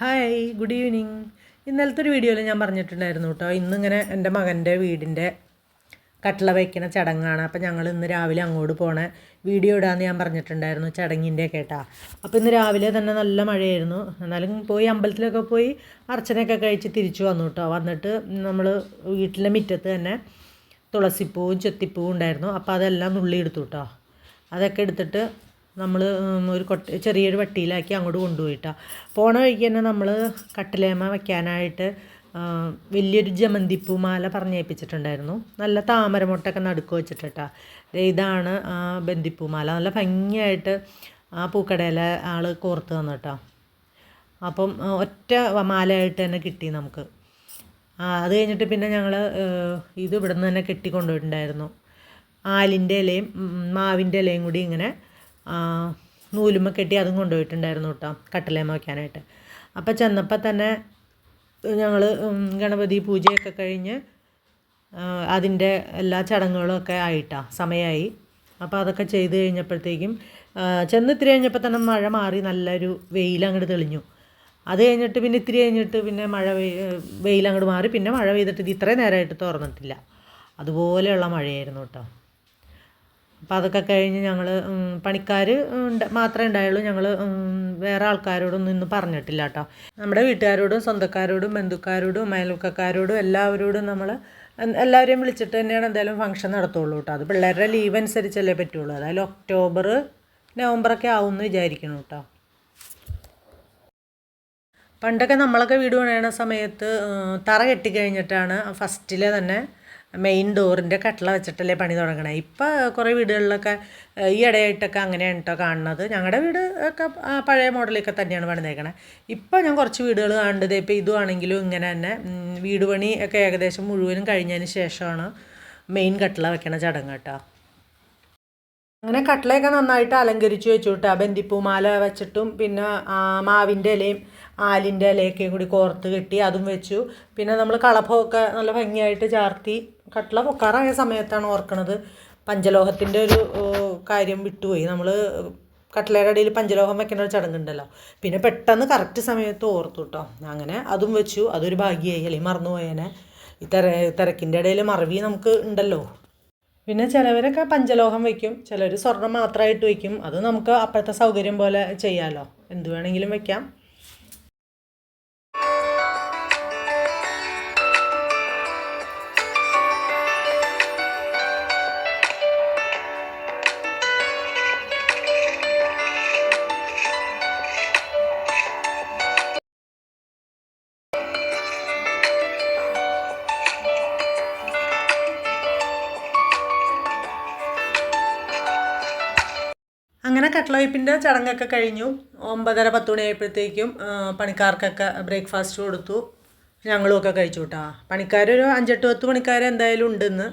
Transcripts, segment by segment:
Hi good evening ഇന്നലത്തെ ഒരു വീഡിയോയിൽ ഞാൻ പറഞ്ഞിട്ടുണ്ടായിരുന്നു കേട്ടോ ഇന്നിങ്ങനെ എന്റെ മകന്റെ വീടിന്റെ കട്ടിള വയ്ക്കുന്ന ചടങ്ങാണ്. അപ്പോൾ ഞങ്ങൾ ഇന്ന് രാവിലെ അങ്ങോട്ട് പോണ വീഡിയോ ഇടാമെന്ന് ഞാൻ പറഞ്ഞിട്ടുണ്ടായിരുന്നു ചടങ്ങിന്റെ കേട്ടാ. അപ്പോൾ ഇന്ന് രാവിലെ തന്നെ നല്ല മഴയായിരുന്നു. എന്നാലും പോയി അമ്പലത്തിലൊക്കെ പോയി അർച്ചനയൊക്കെ കഴിച്ച് തിരിച്ചു വന്നു കേട്ടോ വന്നിട്ട് നമ്മൾ വീട്ടിലെ മുറ്റത്ത് തന്നെ തുളസിപ്പൂവും ചെത്തിപ്പൂവും ഉണ്ടായിരുന്നു. അപ്പോൾ അതെല്ലാം നുള്ളി എടുത്തു കേട്ടോ അതൊക്കെ എടുത്തിട്ട് നമ്മൾ ഒരു കൊട്ട ചെറിയൊരു വട്ടിയിലാക്കി അങ്ങോട്ട് കൊണ്ടുപോയിട്ടാണ് പോണ വഴിക്ക് തന്നെ നമ്മൾ കട്ടിലേമ വയ്ക്കാനായിട്ട് വലിയൊരു ജമന്തിപ്പൂ മാല പറഞ്ഞേൽപ്പിച്ചിട്ടുണ്ടായിരുന്നു നല്ല താമരമുട്ടൊക്കെ നടുക്ക് വെച്ചിട്ടാ ഇതാണ് ആ ബന്ദിപ്പൂ മാല നല്ല ഭംഗിയായിട്ട് ആ പൂക്കടയിലെ ആൾ കോർത്ത് തന്നിട്ടാ. അപ്പം ഒറ്റ മാലയായിട്ട് തന്നെ കിട്ടി നമുക്ക്. അത് കഴിഞ്ഞിട്ട് പിന്നെ ഞങ്ങൾ ഇത് ഇവിടെ നിന്ന് തന്നെ കെട്ടിക്കൊണ്ടുപോയിട്ടുണ്ടായിരുന്നു. ആലിന്റെ ഇലയും മാവിന്റെ ഇലയും കൂടി ഇങ്ങനെ നൂലുമ്മ കെട്ടി അതും കൊണ്ടുപോയിട്ടുണ്ടായിരുന്നു കേട്ടോ കട്ടലേമ വയ്ക്കാനായിട്ട്. അപ്പോൾ ചെന്നപ്പോൾ തന്നെ ഞങ്ങൾ ഗണപതി പൂജയൊക്കെ കഴിഞ്ഞ് അതിന്റെ എല്ലാ ചടങ്ങുകളും ഒക്കെ ആയിട്ടാ സമയമായി അപ്പോൾ അതൊക്കെ ചെയ്ത് കഴിഞ്ഞപ്പോഴത്തേക്കും ചെന്ന് ഇത്തിരി കഴിഞ്ഞപ്പോൾ തന്നെ മഴ മാറി നല്ലൊരു വെയിൽ അങ്ങോട്ട് തെളിഞ്ഞു. അത് കഴിഞ്ഞിട്ട് പിന്നെ ഇത്തിരി കഴിഞ്ഞിട്ട് പിന്നെ മഴ വെയിൽ അങ്ങോട്ട് മാറി പിന്നെ മഴ പെയ്തിട്ട് ഇത് ഇത്രയും നേരമായിട്ട് തുറന്നിട്ടില്ല. അതുപോലെയുള്ള മഴയായിരുന്നു കേട്ടോ. അപ്പോൾ അതൊക്കെ കഴിഞ്ഞ് ഞങ്ങൾ പണിക്കാർ മാത്രമേ ഉണ്ടായുള്ളൂ. ഞങ്ങൾ വേറെ ആൾക്കാരോടൊന്നും ഇന്ന് പറഞ്ഞിട്ടില്ല കേട്ടോ നമ്മുടെ വീട്ടുകാരോടും സ്വന്തക്കാരോടും ബന്ധുക്കാരോടും അയൽവക്കക്കാരോടും എല്ലാവരോടും നമ്മൾ എല്ലാവരെയും വിളിച്ചിട്ട് തന്നെയാണ് എന്തായാലും ഫംഗ്ഷൻ നടത്തുള്ളൂ കേട്ടോ അത് പിള്ളേരുടെ ലീവ് അനുസരിച്ചല്ലേ പറ്റുള്ളൂ. അതായത് ഒക്ടോബർ നവംബറൊക്കെ ആവും എന്ന് വിചാരിക്കണം കേട്ടോ പണ്ടൊക്കെ നമ്മളൊക്കെ വീട് പണിയണ സമയത്ത് തറ കെട്ടിക്കഴിഞ്ഞിട്ടാണ് ഫസ്റ്റിലെ തന്നെ മെയിൻ ഡോറിന്റെ കട്ടള വെച്ചിട്ടല്ലേ പണി തുടങ്ങണേ. ഇപ്പം കുറേ വീടുകളിലൊക്കെ ഈ ഇടയായിട്ടൊക്കെ അങ്ങനെയാണ് കേട്ടോ കാണുന്നത്. ഞങ്ങളുടെ വീട് ഒക്കെ പഴയ മോഡലൊക്കെ തന്നെയാണ് പണിതേക്കണേ. ഇപ്പം ഞാൻ കുറച്ച് വീടുകൾ കാണുന്നത് ഇപ്പോൾ ഇതുവാണെങ്കിലും ഇങ്ങനെ തന്നെ വീട് പണി ഒക്കെ ഏകദേശം മുഴുവനും കഴിഞ്ഞതിന് ശേഷമാണ് മെയിൻ കട്ടള വെക്കണ ചടങ്ങ് കേട്ടോ. അങ്ങനെ കട്ടളയൊക്കെ നന്നായിട്ട് അലങ്കരിച്ചു വെച്ചു കേട്ടോ ബന്ദിപ്പൂമാല വെച്ചിട്ടും പിന്നെ മാവിന്റെ ഇലയും ആലിന്റെ ഇലയൊക്കെ കൂടി കോർത്ത് കെട്ടി അതും വെച്ചു. പിന്നെ നമ്മൾ കളഭമൊക്കെ നല്ല ഭംഗിയായിട്ട് ചാർത്തി കട്ട്ല പൊക്കാറായ സമയത്താണ് ഓർക്കണത്. പഞ്ചലോഹത്തിന്റെ ഒരു കാര്യം വിട്ടുപോയി. നമ്മൾ കട്ട്ലയുടെ ഇടയിൽ പഞ്ചലോഹം വെക്കുന്ന ഒരു ചടങ്ങുണ്ടല്ലോ. പിന്നെ പെട്ടെന്ന് കറക്റ്റ് സമയത്ത് ഓർത്തു കേട്ടോ അങ്ങനെ അതും വെച്ചു. അതൊരു ഭാഗ്യമായി അല്ലെങ്കിൽ മറന്നുപോയേനെ. ഈ തിര തിരക്കിന്റെ ഇടയിൽ മറവി നമുക്ക് ഉണ്ടല്ലോ. പിന്നെ ചിലവരൊക്കെ പഞ്ചലോഹം വയ്ക്കും ചിലർ സ്വർണം മാത്രമായിട്ട് വയ്ക്കും അത് നമുക്ക് അപ്പോഴത്തെ സൗകര്യം പോലെ ചെയ്യാമല്ലോ എന്ത് വേണമെങ്കിലും വയ്ക്കാം അങ്ങനെ ചടങ്ങൊക്കെ കഴിഞ്ഞു. ഒമ്പതര പത്ത് മണി ആയപ്പോഴത്തേക്കും പണിക്കാർക്കൊക്കെ ബ്രേക്ക്ഫാസ്റ്റ് കൊടുത്തു. ഞങ്ങളുമൊക്കെ കഴിച്ചു കേട്ടോ പണിക്കാരൊരു അഞ്ചെട്ട് പത്ത് പണിക്കാർ എന്തായാലും ഉണ്ടെന്ന്.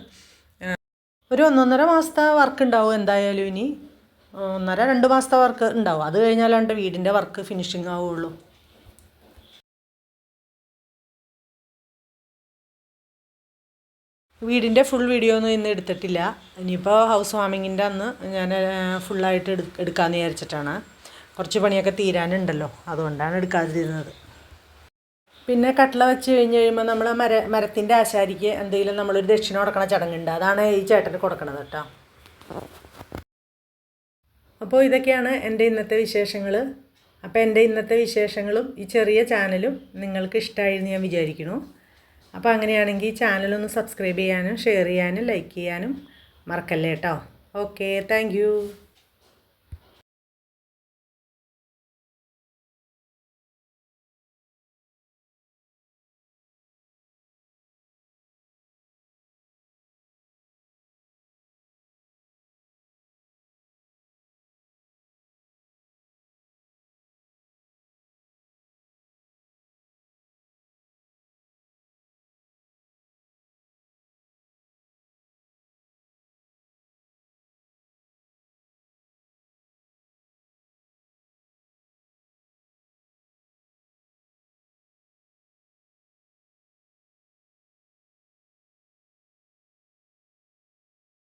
ഒരു ഒന്നൊന്നര മാസത്തെ വർക്ക് ഉണ്ടാവും എന്തായാലും ഇനി. ഒന്നര രണ്ട് മാസത്തെ വർക്ക് ഉണ്ടാവും. അത് കഴിഞ്ഞാലാണ്ട് വീടിന്റെ വർക്ക് ഫിനിഷിങ് ആവുള്ളൂ. വീടിന്റെ ഫുൾ വീഡിയോ ഒന്നും ഇന്ന് എടുത്തിട്ടില്ല. ഇനിയിപ്പോൾ ഹൗസ് വാമിങ്ങിന്റെ അന്ന് ഞാൻ ഫുള്ളായിട്ട് എടു എടുക്കാമെന്ന് വിചാരിച്ചിട്ടാണ്. കുറച്ച് പണിയൊക്കെ തീരാനുണ്ടല്ലോ. അതുകൊണ്ടാണ് എടുക്കാതിരുന്നത്. പിന്നെ കട്ട്ല വെച്ച് കഴിഞ്ഞ് കഴിയുമ്പോൾ നമ്മൾ മര മരത്തിന്റെ ആശാരിക്ക് എന്തെങ്കിലും നമ്മളൊരു ദക്ഷിണ കൊടുക്കണ ചടങ്ങുണ്ട്. അതാണ് ഈ ചേട്ടന് കൊടുക്കണത് കേട്ടോ. അപ്പോൾ ഇതൊക്കെയാണ് എന്റെ ഇന്നത്തെ വിശേഷങ്ങൾ അപ്പോൾ എന്റെ ഇന്നത്തെ വിശേഷങ്ങളും ഈ ചെറിയ ചാനലും നിങ്ങൾക്ക് ഇഷ്ടമായിരുന്നു ഞാൻ വിചാരിക്കുന്നു. അപ്പോൾ അങ്ങനെയാണെങ്കിൽ ചാനലൊന്ന് സബ്സ്ക്രൈബ് ചെയ്യാനും ഷെയർ ചെയ്യാനും ലൈക്ക് ചെയ്യാനും മറക്കല്ലേ കേട്ടോ. Okay thank